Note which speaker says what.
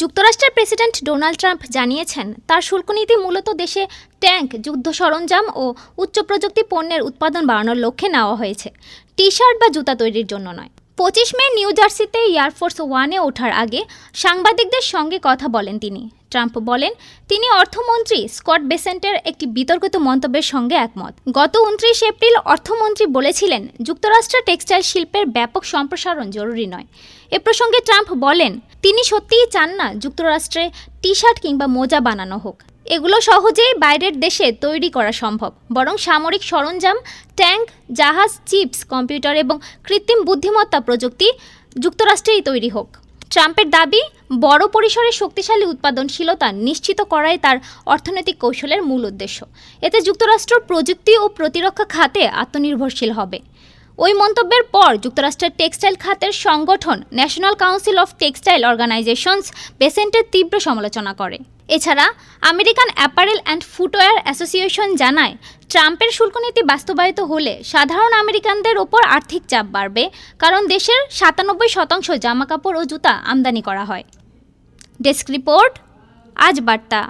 Speaker 1: যুক্তরাষ্ট্রের president Donald Trump জানিয়েছেন, তার শুল্কনীতি মূলত দেশে ট্যাঙ্ক, যুদ্ধ সরঞ্জাম ও উচ্চ প্রযুক্তি পণ্যের উৎপাদন বাড়ানোর লক্ষ্যে নেওয়া হয়েছে। টি শার্ট বা জুতা তৈরির জন্য নয়। পঁচিশ মে নিউ জার্সিতে এয়ারফোর্স ওয়ানে ওঠার আগে সাংবাদিকদের সঙ্গে কথা বলেন তিনি। ট্রাম্প বলেন, তিনি অর্থমন্ত্রী স্কট বেসেন্টের একটি বিতর্কিত মন্তব্যের সঙ্গে একমত। গত উনত্রিশ এপ্রিল অর্থমন্ত্রী বলেছিলেন যুক্তরাষ্ট্রের টেক্সটাইল শিল্পের ব্যাপক সম্প্রসারণ জরুরি নয়। এ প্রসঙ্গে ট্রাম্প বলেন, তিনি সত্যিই চান না যুক্তরাষ্ট্রে টি শার্ট কিংবা মোজা বানানো হোক। এগুলো সহজেই বাইরের দেশে তৈরি করা সম্ভব। বরং সামরিক সরঞ্জাম, ট্যাঙ্ক, জাহাজ, চিপস, কম্পিউটার এবং কৃত্রিম বুদ্ধিমত্তা প্রযুক্তি যুক্তরাষ্ট্রেই তৈরি হোক। ট্রাম্পের দাবি, বড় পরিসরে শক্তিশালী উৎপাদনশীলতা নিশ্চিত করাই তার অর্থনৈতিক কৌশলের মূল উদ্দেশ্য। এতে যুক্তরাষ্ট্র প্রযুক্তি ও প্রতিরক্ষা খাতে আত্মনির্ভরশীল হবে। ওই মন্তব্যের পর যুক্তরাষ্ট্রের টেক্সটাইল খাতের সংগঠন National Council of Textile Organisations বেসেন্টের তীব্র সমালোচনা করে। এছাড়া American Apparel and Footwear Association জানায়, ট্রাম্পের শুল্কনীতি বাস্তবায়িত হলে সাধারণ আমেরিকানদের ওপর আর্থিক চাপ বাড়বে, কারণ দেশের সাতানব্বই শতাংশ জামাকাপড় ও জুতা আমদানি করা হয়। ডেস্ক রিপোর্ট, আজ বার্তা।